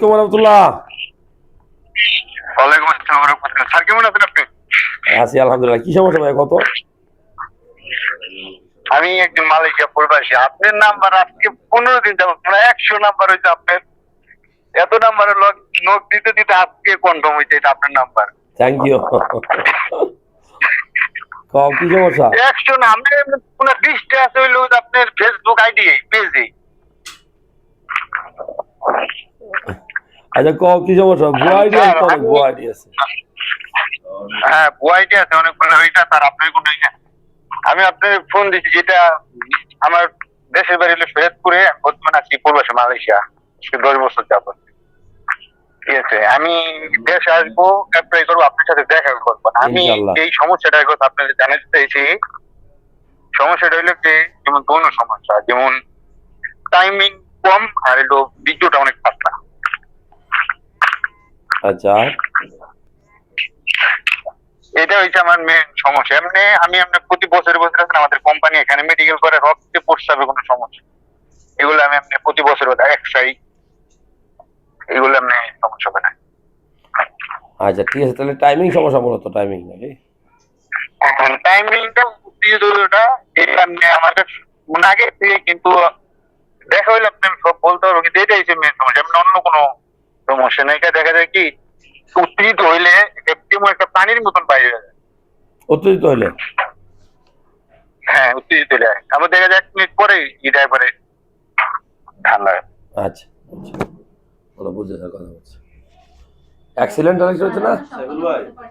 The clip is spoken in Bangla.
আলাইকুম রহমতুল্লাহ। ওয়ালাইকুম আসসালাম রহমতুল্লাহ। স্যার কেমন আছেন আপনি? আছি আলহামদুলিল্লাহ। কি সমস্যা ভাই কত? আমি একজন মালয়েশিয়া প্রবাসী। আপনার নাম্বার আজকে পনেরো দিন যাব প্রায় একশো নাম্বার হয়েছে আপনার। এত নাম্বারের লোক নোট দিতে দিতে আজকে কনফার্ম হয়েছে এটা আপনার নাম্বার। থ্যাংক ইউ কি সমস্যা? একশো না আমি কোন লিস্টে আছে হইল আপনার ফেসবুক আইডি পেজে আচ্ছা কও কি সমস্যা? ভুয়া আছে অনেক আছে। হ্যাঁ আইডি আছে অনেক ওইটা স্যার আপনার কোনো আমি আপনার ফোন দিচ্ছি যেটা আমার দেশের বাড়ি হলো সৈয়দপুরে বর্তমানে আছি প্রবাসী মালয়েশিয়া দশ বছর যাবত। ঠিক আছে আমি দেশে আসব অ্যাপ্লাই করব আপনার সাথে দেখা করব না। আমি। এই সমস্যাটার কথা আপনাদের জানাতে চাইছি। সমস্যাটা হইল যে যেমন কোনো সমস্যা যেমন টাইমিং কম আর হলো আচ্ছা। এটা আমার মেন সমস্যা। এমনি আমি প্রতি বছর বছর আছেন আমাদের কোম্পানি এখানে মেডিকেল করে রক্তে কোনো সমস্যা। এগুলো আমি আপনি প্রতি বছর এক্সাই এগুলো আপনি সমস্যা হবে না। আচ্ছা ঠিক আছে তাহলে টাইমিং সমস্যা মূলত টাইমিং নাকি? টাইমিংটা ওটা। এটা আপনি আমার কাছে মনে আগে থেকে কিন্তু দেখা হইলে আপনি সব বলতে পারব কিন্তু এটাই হচ্ছে মেন সমস্যা। এমনি অন্য কোনো সমস্যা না। এটা দেখা যায় কি উত্তেজিত হইলে একটিমো একটা প্রাণীর মতন বাইরে যায়। উত্তেজিত হইলে? হ্যাঁ উত্তেজিত হলে আবার দেখা যায় এক মিনিট পরে এটা পরে ঠান্ডা আচ্ছা আচ্ছা। ওরা বুঝে যাওয়ার কথা বলছে। অ্যাক্সিডেন্ট অনেক হচ্ছে না?